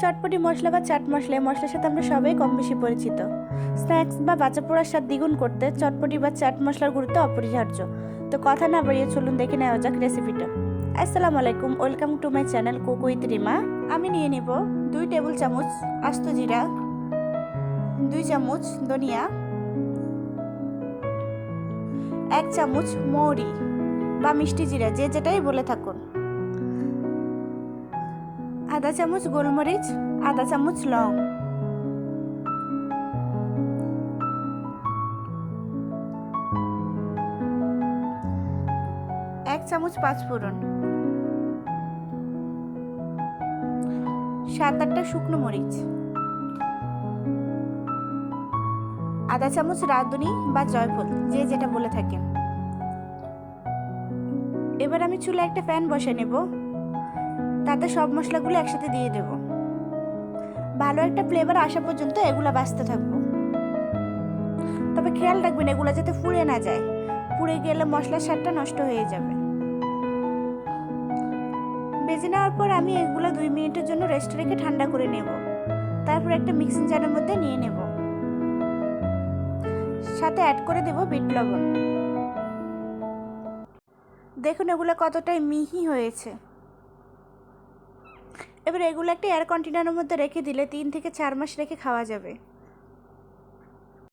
চটপটি মশলা বা চাট মশলা মশলার সাথে আমরা সবাই কম বেশি পরিচিত। স্ন্যাক্স বা বাচ্চা পোড়ার স্বাদ দ্বিগুণ করতে চটপটি বা চাট মশলার গুরুত্ব অপরিহার্য। তো কথা না বাড়িয়ে চলুন দেখে নেওয়া যাক রেসিপিটা আসসালামু আলাইকুম, welcome to my channel cook with Rima. আমি নিয়ে নিব দুই টেবিল চামচ আস্ত জিরা, দুই চামচ ধনিয়া, এক চামচ মৌরি বা মিষ্টি জিরা, যে যেটাই বলে থাকুন। আধা চামচ গোলমরিচ আধা চামচ লং। এক চামচ পাঁচফোড়ন সাত আটটা শুকনো মরিচ। আধা চামচ রাঁধুনি বা জয়ফল, যে যেটা বলে থাকেন। এবার আমি চুলে একটা প্যান বসে নেব। তাতে সব মশলাগুলো একসাথে দিয়ে দেব। ভালো একটা ফ্লেভার আসা পর্যন্ত এগুলো বাঁচতে থাকব। তবে খেয়াল রাখবেন, এগুলো যাতে পুড়ে না যায়। পুড়ে গেলে মশলার স্বাদটা নষ্ট হয়ে যাবে। বেজে নেওয়ার পর আমি এগুলো দুই মিনিটের জন্য রেস্ট রেখে ঠান্ডা করে নেব। তারপর একটা মিক্সিং জারের মধ্যে নিয়ে নেব। সাথে অ্যাড করে দেব বিট লবণ। দেখুন এগুলো কতটাই মিহি হয়েছে। এবার এগুলো একটা এয়ার কন্টেনারের মধ্যে রেখে দিলে তিন থেকে চার মাস রেখে খাওয়া যাবে।